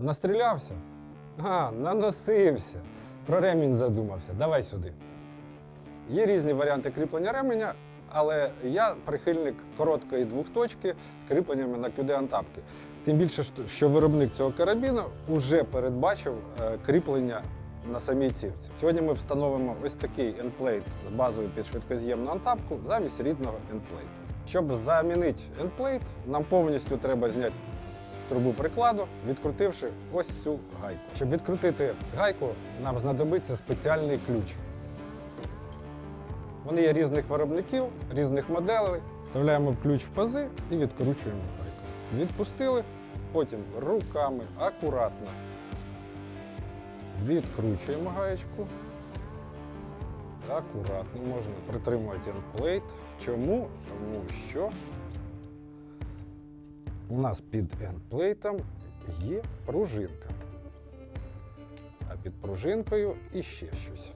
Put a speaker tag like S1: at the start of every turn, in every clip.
S1: Настрілявся? А, наносився. Про ремінь задумався. Давай сюди. Є різні варіанти кріплення ременя, але я прихильник короткої двохточки з кріпленнями на QD антапки. Тим більше, що- виробник цього карабіну вже передбачив е, кріплення на самій цівці. Сьогодні ми встановимо ось такий ендплейт з базою під швидкоз'ємну антапку замість рідного ендплейту. Щоб замінити ендплейт, нам повністю треба зняти трубу прикладу, відкрутивши ось цю гайку. Щоб відкрутити гайку, нам знадобиться спеціальний ключ. Вони є різних виробників, різних моделей. Вставляємо ключ в пази і відкручуємо гайку. Відпустили, потім руками акуратно відкручуємо гаєчку. Акуратно можна притримувати ендплейт. Чому? Тому що у нас під ендплейтом є пружинка. А під пружинкою іще щось.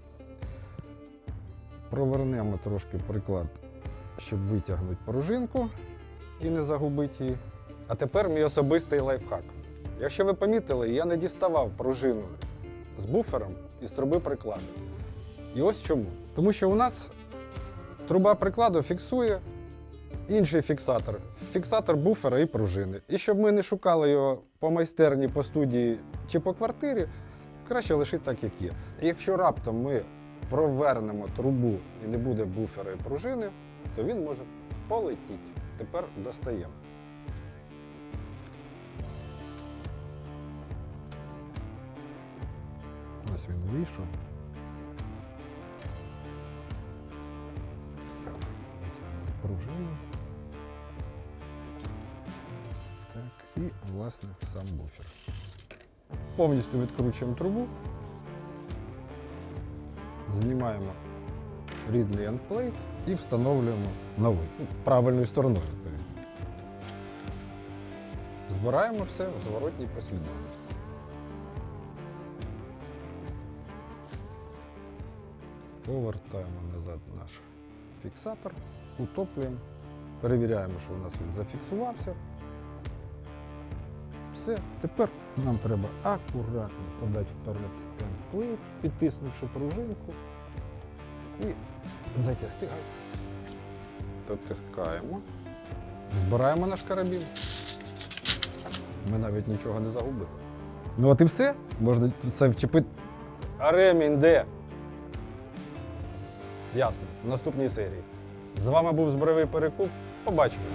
S1: Провернемо трошки приклад, щоб витягнути пружинку і не загубити її. А тепер мій особистий лайфхак. Якщо ви помітили, я не діставав пружину з буфером із труби прикладу. І ось чому. Тому що у нас труба прикладу фіксує інший фіксатор. Фіксатор буфера і пружини. І щоб ми не шукали його по майстерні, по студії чи по квартирі, краще лишити так, як є. Якщо раптом ми провернемо трубу і не буде буфера і пружини, то він може полетіти. Тепер достаємо. Ось він вийшов. Пружину. Так, і, власне, сам буфер. Повністю відкручуємо трубу. Знімаємо рідний ендплейт і встановлюємо новий. Ну, Правильною стороною. Збираємо все в зворотній послідовності. Повертаємо назад наш фіксатор, утоплюємо, перевіряємо, що у нас він зафіксувався. Все, тепер нам треба акуратно подати вперед темплейт, підтиснувши пружинку і затягти гайку. Дотискаємо. Збираємо наш карабін. Ми навіть нічого не загубили. Ну от і все. Можна це вчепити. А ремінь де? Ясно, в наступній серії. З вами був збройовий перекуп. Побачимось.